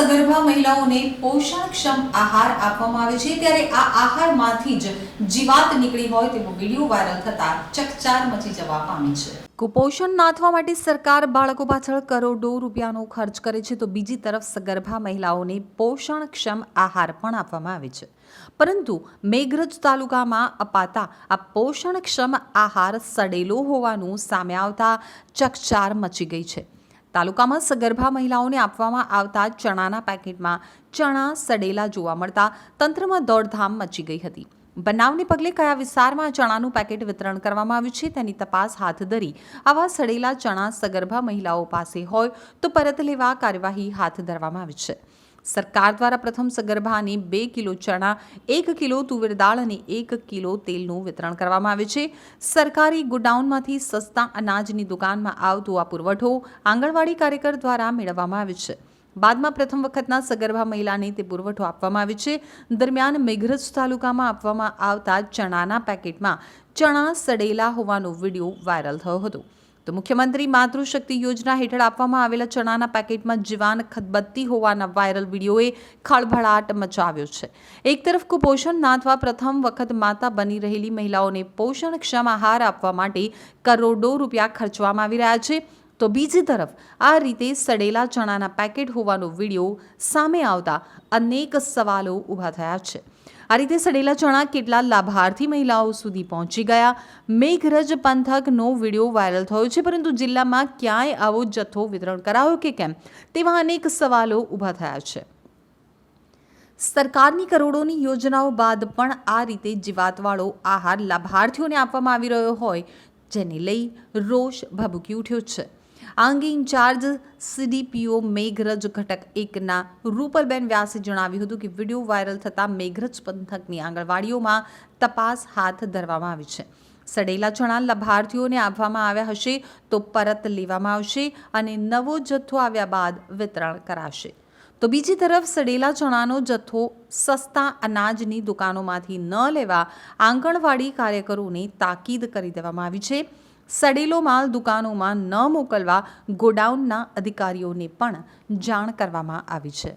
સગર્ભા મહિલાઓને પોષણક્ષમ આહાર આપવામાં આવે છે. ત્યારે આ આહારમાંથી જ જીવાત નીકળી હોય તેવો વીડિયો વાયરલ થતા ચકચાર મચી જવા પામી છે. કુપોષણ નાથવા માટે સરકાર બાળકો પાછળ કરોડો રૂપિયાનો ખર્ચ કરે છે તો બીજી તરફ સગર્ભા મહિલાઓને પોષણક્ષમ આહાર પણ આપવામાં આવે છે. પરંતુ મેઘરજ તાલુકામાં અપાતા આ પોષણક્ષમ આહાર સડેલો હોવાનું સામે આવતા ચકચાર મચી ગઈ છે. તાલુકામાં સગર્ભા મહિલાઓને આપવામાં આવતા ચણાના પેકેટમાં ચણા સડેલા જોવા મળતા તંત્રમાં દોડધામ મચી ગઈ હતી. બનાવને પગલે કયા વિસ્તારમાં ચણાનું પેકેટ વિતરણ કરવામાં આવ્યું છે તેની તપાસ હાથ ધરી આવા સડેલા ચણા સગર્ભા મહિલાઓ પાસે હોય તો પરત લેવા કાર્યવાહી હાથ ધરવામાં આવી છે. સરકાર દ્વારા પ્રથમ સગર્ભાને બે કિલો ચણા, એક કિલો તુવેર દાળ અને એક કિલો તેલનું વિતરણ કરવામાં આવે છે. સરકારી ગોડાઉનમાંથી સસ્તા અનાજની દુકાનમાં આવતો આ પુરવઠો આંગણવાડી કાર્યકર દ્વારા મેળવવામાં આવે છે. બાદમાં પ્રથમ વખતના સગર્ભા મહિલાને તે પુરવઠો આપવામાં આવે છે. દરમિયાન મેઘરજ તાલુકામાં આપવામાં આવતા ચણાના પેકેટમાં ચણા સડેલા હોવાનો વીડિયો વાયરલ થયો હતો. તો મુખ્યમંત્રી માતૃશક્તિ યોજના હેઠળ આપવામાં આવેલા ચણાના પેકેટમાં જીવાન ખદબત્તી હોવાના વાયરલ વિડીયોએ ખળભળાટ મચાવ્યો છે. એક તરફ કુપોષણ નાથવા પ્રથમ વખત માતા બની રહેલી મહિલાઓને પોષણક્ષમ આહાર આપવા માટે કરોડો રૂપિયા ખર્ચવામાં આવી રહ્યા છે. તો બીજી તરફ, આ રીતે સડેલા ચણાના પેકેટ હોવાનો વીડિયો સામે આવતા અનેક સવાલો ઊભા થયા છે. આ રીતે સડેલા ચણા કેટલા લાભાર્થી મહિલાઓ સુધી પહોંચી ગયા? મેઘરજ પંથકનો વીડિયો વાયરલ થયો છે, પરંતુ જિલ્લામાં ક્યાંય આવો જથ્થો વિતરણ કરાયો કે કેમ? તેવા અનેક સવાલો ઊભા થયા છે. સરકારની કરોડોની યોજનાઓ બાદ પણ આ રીતે જીવાતવાળો આહાર લાભાર્થીઓને આપવામાં આવી રહ્યો હોય, જેને લઈ રોષ ભભૂકી ઉઠ્યો છે. આ અંગે ઇન્ચાર્જ સીડીપીઓ મેઘરજ ઘટક એકના રૂપલબેન વ્યાસે જણાવ્યું હતું કે વીડિયો વાયરલ થતાં મેઘરજ પંથકની આંગણવાડીઓમાં તપાસ હાથ ધરવામાં આવી છે. સડેલા ચણા લાભાર્થીઓને આપવામાં આવ્યા હશે તો પરત લેવામાં આવશે અને નવો જથ્થો આવ્યા બાદ વિતરણ કરાશે. તો બીજી તરફ સડેલા ચણાનો જથ્થો સસ્તા અનાજની દુકાનોમાંથી ન લેવા આંગણવાડી કાર્યકરોને તાકીદ કરી દેવામાં આવી છે. સડેલો માલ દુકાનોમાં ન મોકલવા ગોડાઉનના અધિકારીઓને પણ જાણ કરવામાં આવી છે.